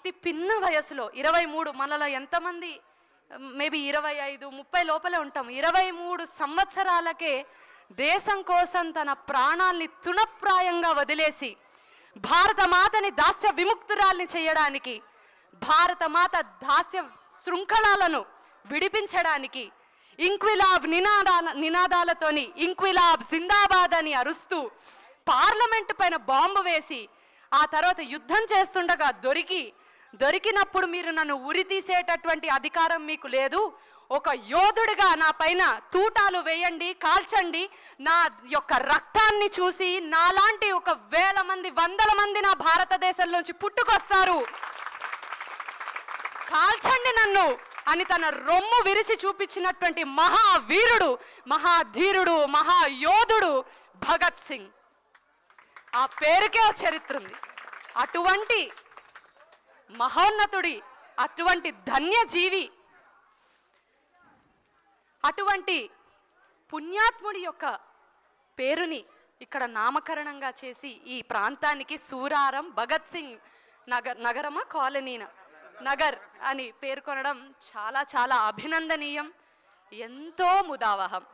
అతి పిన్న వయసులో ఇరవై మూడు మనలో ఎంతమంది మేబీ ఇరవై ఐదు ముప్పై లోపలే ఉంటాం. ఇరవై మూడు సంవత్సరాలకే దేశం కోసం తన ప్రాణాల్ని తుణప్రాయంగా వదిలేసి భారత మాతని దాస్య విముక్తురాల్ని చేయడానికి భారత మాత దాస్య శృంఖలాలను విడిపించడానికి ఇంక్విలాబ్ నినాదాల నినాదాలతోని ఇంక్విలాబ్ జిందాబాద్ అని అరుస్తూ పార్లమెంట్ పైన బాంబు వేసి ఆ తర్వాత యుద్ధం చేస్తుండగా దొరికి దొరికినప్పుడు మీరు నన్ను ఉరి తీసేటటువంటి అధికారం మీకు లేదు. ఒక యోధుడిగా నా పైన తూటాలు వేయండి కాల్చండి. నా యొక్క రక్తాన్ని చూసి నాలాంటి ఒక వేల మంది వందల మంది నా భారతదేశంలోంచి పుట్టుకొస్తారు. కాల్చండి నన్ను అని తన రొమ్ము విరిచి చూపించినటువంటి మహావీరుడు మహాధీరుడు మహాయోధుడు భగత్ సింగ్. ఆ పేరుకే చరిత్ర ఉంది. అటువంటి మహోన్నతుడి అటువంటి ధన్యజీవి. అటువంటి పుణ్యాత్ముడి యొక్క పేరుని ఇక్కడ నామకరణంగా చేసి ఈ ప్రాంతానికి సూరారం భగత్ సింగ్ నగర్ నగరమా? కాలనీన నగర్ అని పేర్కొనడం చాలా చాలా అభినందనీయం. ఎంతో ముదావహం.